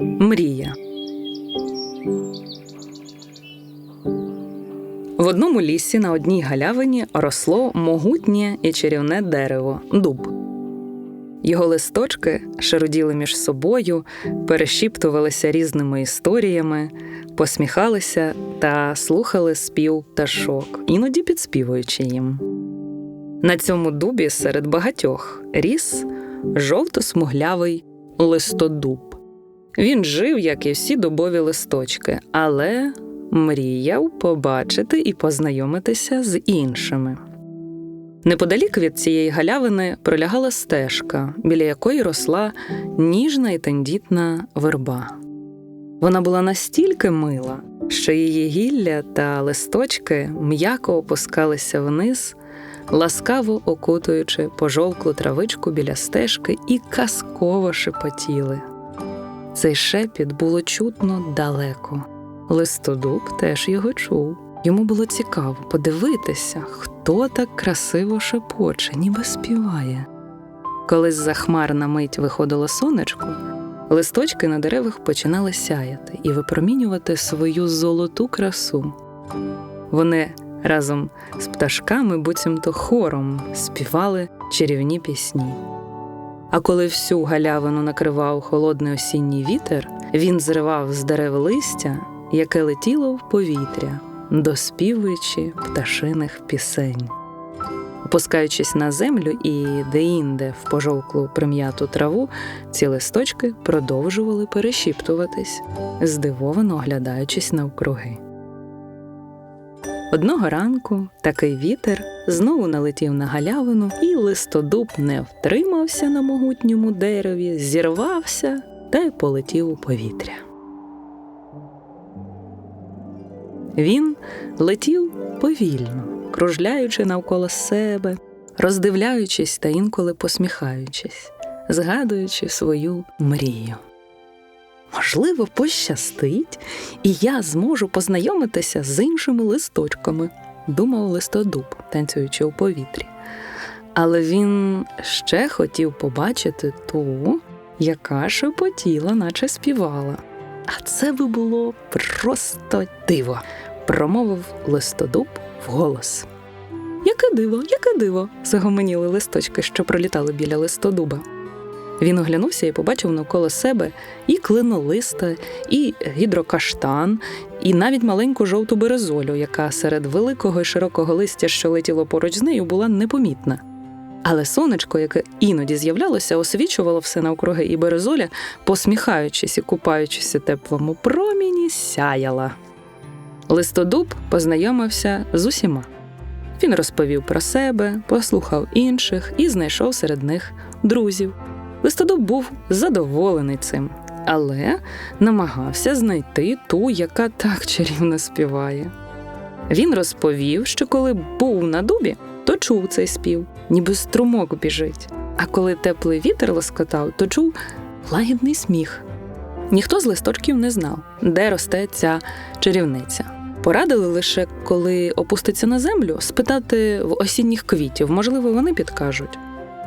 Мрія. В одному лісі на одній галявині росло могутнє і чарівне дерево дуб. Його листочки шаруділи між собою, перешіптувалися різними історіями, посміхалися та слухали спів пташок, іноді підспівуючи їм. На цьому дубі серед багатьох ріс жовто-смуглявий листодуб. Він жив, як і всі дубові листочки, але мріяв побачити і познайомитися з іншими. Неподалік від цієї галявини пролягала стежка, біля якої росла ніжна і тендітна верба. Вона була настільки мила, що її гілля та листочки м'яко опускалися вниз, ласкаво окутуючи пожовклу травичку біля стежки і казково шепотіли. Цей шепіт було чутно далеко. Листодуб теж його чув. Йому було цікаво подивитися, хто так красиво шепоче, ніби співає. Коли з-за хмар на мить виходило сонечко, листочки на деревах починали сяяти і випромінювати свою золоту красу. Вони разом з пташками, буцімто хором, співали чарівні пісні. А коли всю галявину накривав холодний осінній вітер, він зривав з дерев листя, яке летіло в повітря, доспівуючи пташиних пісень. Опускаючись на землю і деінде в пожовклу прим'яту траву, ці листочки продовжували перешіптуватись, здивовано оглядаючись навкруги. Одного ранку такий вітер знову налетів на галявину, і листодуб не втримався на могутньому дереві, зірвався та й полетів у повітря. Він летів повільно, кружляючи навколо себе, роздивляючись та інколи посміхаючись, згадуючи свою мрію. Можливо, пощастить, і я зможу познайомитися з іншими листочками, думав листодуб, танцюючи у повітрі. Але він ще хотів побачити ту, яка шепотіла, наче співала. А це би було просто диво, промовив листодуб вголос. Яке диво, яке диво. загомоніли листочки, що пролітали біля листодуба. Він оглянувся і побачив навколо себе і клинолиста, і гідрокаштан, і навіть маленьку жовту березолю, яка серед великого і широкого листя, що летіло поруч з нею, була непомітна. Але сонечко, яке іноді з'являлося, освічувало все навкруги, і березоля, посміхаючись і купаючись у теплому проміні, сяяла. Листодуб познайомився з усіма. Він розповів про себе, послухав інших і знайшов серед них друзів. Листодуб був задоволений цим, але намагався знайти ту, яка так чарівно співає. Він розповів, що коли був на дубі, то чув цей спів, ніби струмок біжить. А коли теплий вітер лоскотав, то чув лагідний сміх. Ніхто з листочків не знав, де росте ця чарівниця. Порадили лише, коли опуститься на землю, спитати в осінніх квітів, можливо, вони підкажуть.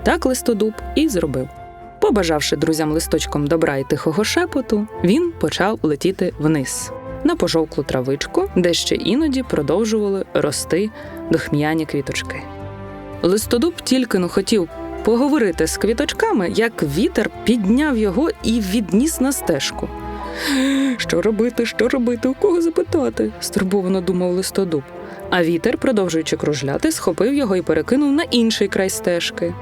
Так листодуб і зробив. Побажавши друзям листочком добра і тихого шепоту, він почав летіти вниз на пожовклу травичку, де ще іноді продовжували рости дохм'яні квіточки. Листодуб тільки но хотів поговорити з квіточками, як вітер підняв його і відніс на стежку. Що робити, що робити, у кого запитати? стурбовано думав листодуб. А вітер, продовжуючи кружляти, схопив його і перекинув на інший край стежки.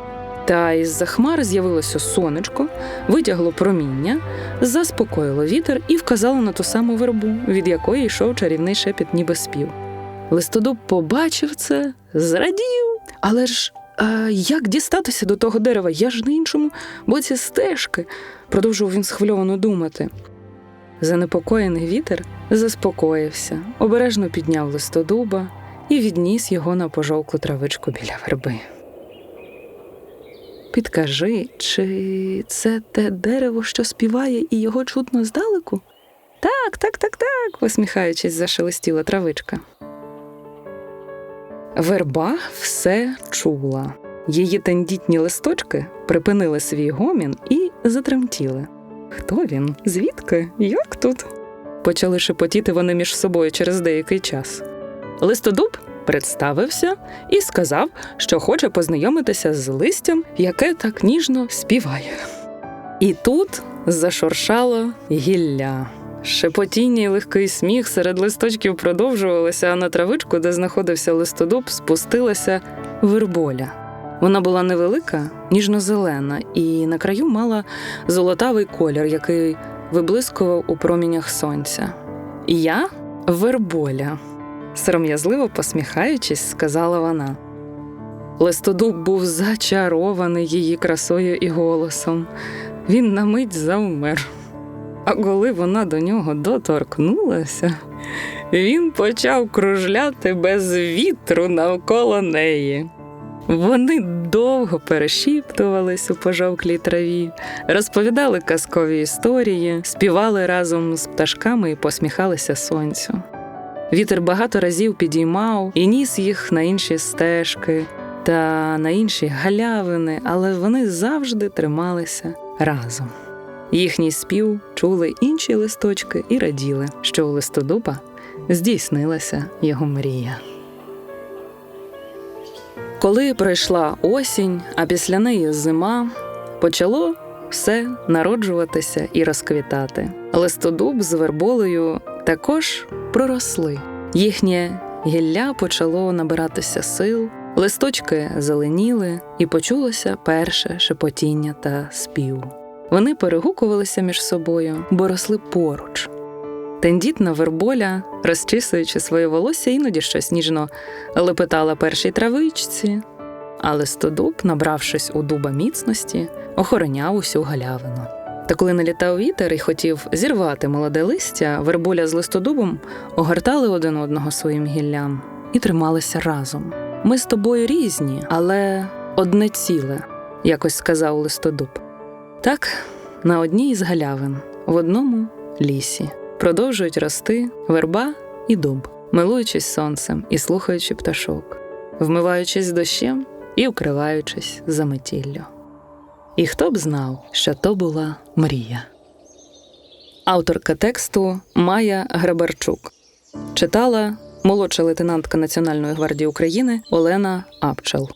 Та із-за хмар з'явилося сонечко, витягло проміння, заспокоїло вітер і вказало на ту саму вербу, від якої йшов чарівний шепіт, ніби спів. Листодуб побачив це, зрадів, але ж а як дістатися до того дерева? Я ж на іншому боці стежки, продовжував він схвильовано думати. Занепокоєний вітер заспокоївся, обережно підняв листодуба і відніс його на пожовклу травичку біля верби. Підкажи, чи це те дерево, що співає, і його чутно здалеку? Так, так, так, так, посміхаючись, зашелестіла травичка. Верба все чула. Її тендітні листочки припинили свій гомін і затремтіли. Хто він? Звідки? Як тут? Почали шепотіти вони між собою через деякий час. Листодуб представився і сказав, що хоче познайомитися з листям, яке так ніжно співає. І тут зашуршало гілля. Шепотіння й легкий сміх серед листочків продовжувалося, а на травичку, де знаходився листодуб, спустилася верболя. Вона була невелика, ніжно-зелена, і на краю мала золотавий колір, який виблискував у промінях сонця. Я верболя, сором'язливо посміхаючись, сказала вона. Листодуб був зачарований її красою і голосом. Він на мить завмер. А коли вона до нього доторкнулася, він почав кружляти без вітру навколо неї. Вони довго перешіптувались у пожовклій траві, розповідали казкові історії, співали разом з пташками і посміхалися сонцю. Вітер багато разів підіймав і ніс їх на інші стежки та на інші галявини, але вони завжди трималися разом. Їхній спів чули інші листочки і раділи, що у листодуба здійснилася його мрія. Коли пройшла осінь, а після неї зима, почало все народжуватися і розквітати. Листодуб з верболею також проросли. Їхнє гілля почало набиратися сил, листочки зеленіли, і почулося перше шепотіння та спів. Вони перегукувалися між собою, бо росли поруч. Тендітна верболя, розчісуючи своє волосся, іноді щось ніжно лепетала першій травичці, а листодуб, набравшись у дуба міцності, охороняв усю галявину. Та коли налітав вітер і хотів зірвати молоде листя, верболя з листодубом огортали один одного своїм гіллям і трималися разом. Ми з тобою різні, але одне ціле, якось сказав листодуб. Так, на одній із галявин, в одному лісі, продовжують рости верба і дуб, милуючись сонцем і слухаючи пташок, вмиваючись дощем і вкриваючись заметіллю. І хто б знав, що то була мрія. Авторка тексту Майя Грабарчук читала молодша лейтенантка Національної гвардії України Олена Апчел.